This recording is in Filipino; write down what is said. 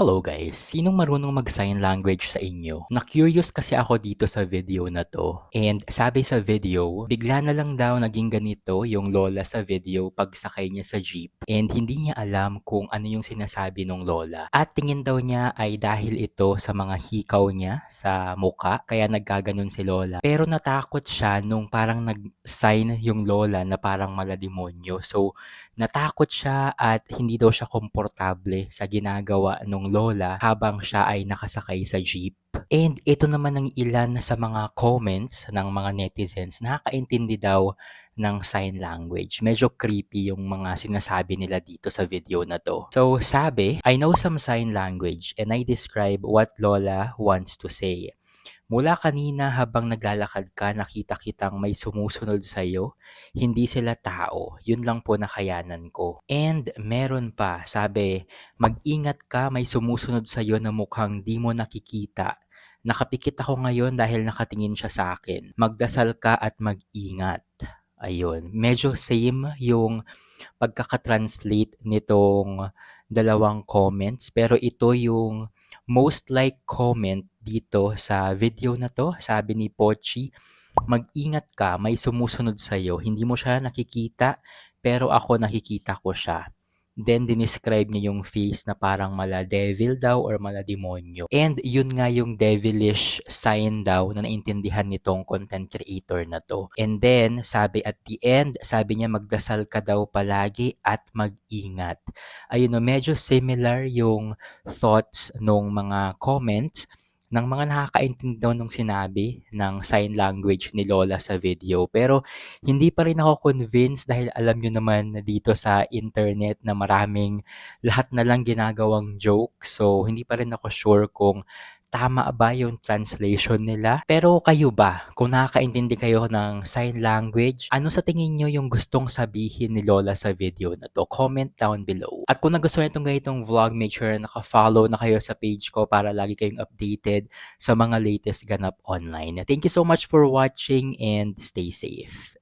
Hello guys, sinong marunong mag-sign language sa inyo? Na-curious kasi ako dito sa video na to. And sabi sa video, bigla na lang daw naging ganito yung lola sa video pag sakay niya sa jeep. And hindi niya alam kung ano yung sinasabi ng lola. At tingin daw niya ay dahil ito sa mga hikaw niya sa muka, kaya nagkaganon si lola. Pero natakot siya nung parang nag-sign yung lola na parang malademonyo. So, natakot siya at hindi daw siya komportable sa ginagawa nung lola habang siya ay nakasakay sa jeep. And ito naman ang ilan sa mga comments ng mga netizens. Nakakaintindi daw ng sign language. Medyo creepy yung mga sinasabi nila dito sa video na to. So sabi, I know some sign language and I describe what Lola wants to say. Mula kanina habang naglalakad ka, nakita kitang may sumusunod sa'yo. Hindi sila tao. Yun lang po nakayanan ko. And meron pa, sabi, mag-ingat ka, may sumusunod sa'yo na mukhang di mo nakikita. Nakapikit ako ngayon dahil nakatingin siya sa akin. Magdasal ka at mag-ingat. Ayun. Medyo same yung pagkakatranslate nitong dalawang comments. Pero ito yung most like comment dito sa video na to. Sabi ni Pochi, mag-ingat ka, may sumusunod sa'yo. Hindi mo siya nakikita, pero ako nakikita ko siya. Then, dinescribe niya yung face na parang mala devil daw or mala demonyo. And yun nga yung devilish sign daw na naintindihan nitong content creator na to. And then, sabi at the end, sabi niya magdasal ka daw palagi at mag-ingat. Ayun no, medyo similar yung thoughts nung mga comments ng mga nakakaintindi daw nung sinabi ng sign language ni Lola sa video. Pero hindi pa rin ako convinced dahil alam nyo naman na dito sa internet na maraming lahat na lang ginagawang joke. So hindi pa rin ako sure kung tama ba yung translation nila. Pero kayo ba, kung nakakaintindi kayo ng sign language, ano sa tingin nyo yung gustong sabihin ni Lola sa video na to? Comment down below. At kung nagustuhan itong ganitong vlog, make sure na naka-follow na kayo sa page ko para lagi kayong updated sa mga latest ganap online. Thank you so much for watching and stay safe.